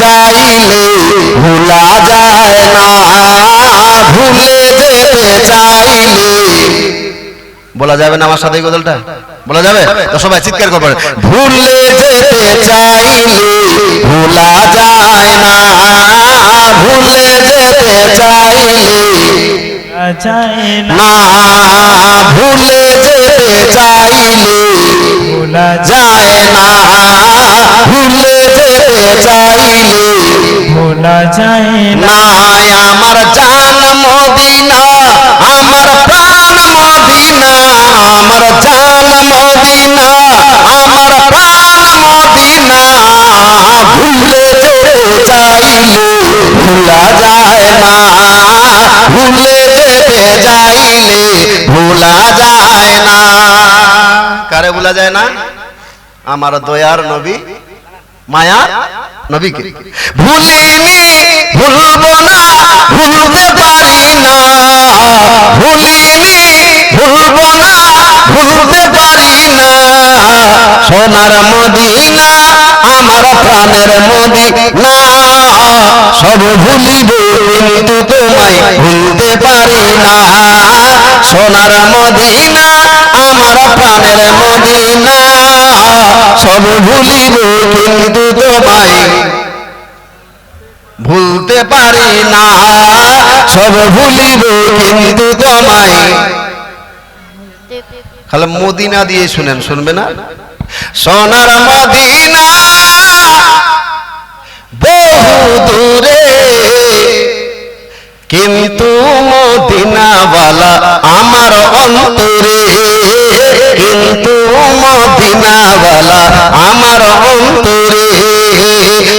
চাইলে ভুলা যায় না। ভুলে যেতে চাইলে। বলা যাবে না আমার সাথে এই গজলটা? বলা যাবে? তো সবাই চিৎকার করবেন ভুলে যেতে চাইলে ভুলা যায় না। ভুলে যেতে চাইলে না। না। ভুলে যেতে চাইলে যায় না। না আমার জান মদিনা আমার প্রাণ মদিনা আমার জান মদিনা আমার প্রাণ মদিনা ভুলে যেতে চাইলে ভুলা যায় না। ভুলে যেতে চাইলে ভুলা যায় না। কারে ভুলা যায় না? আমার দয়ার নবী মায়া নবীকে? ভুলিনি ভুলবো না ভুলতে পারি না। ভুলিনি ভুলবো না ভুলতে পারি না। সোনার মদিনা আমার প্রাণের মদিনা। সব ভুলিব কিন্তু তোমায় ভুলতে পারি না। সোনার মদিনা আমার প্রাণের মদিনা। সব ভুলিব কিন্তু ভাই, ভুলতে পারি না, সব ভুলিব কিন্তু তোমায় খালি মদিনা দিয়ে শুনেন, শুনবে না? সোনার মদিনা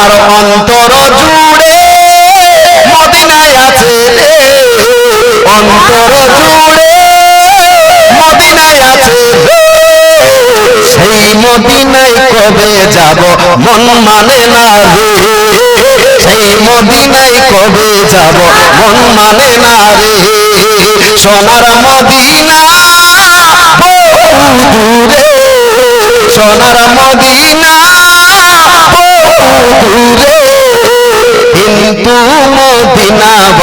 আমার অন্তর জুড়ে মদিনায় আছে। অন্তর জুড়ে মদিনায় আছে। সেই মদিনায় কবে যাব মন মানে না রে? সেই মদিনায় কবে যাব মন মানে না রে? সোনার মদিনা সোনার মদিনা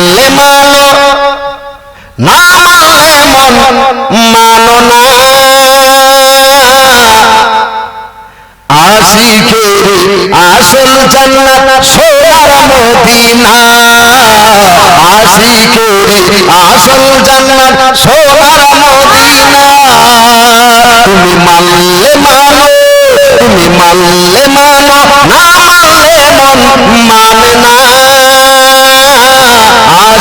মানলে মানো, না মানলে মন মানো না। আশিকের আসল জান্নাত সোয়ার মদিনা। আশিকের আসল জান্নাত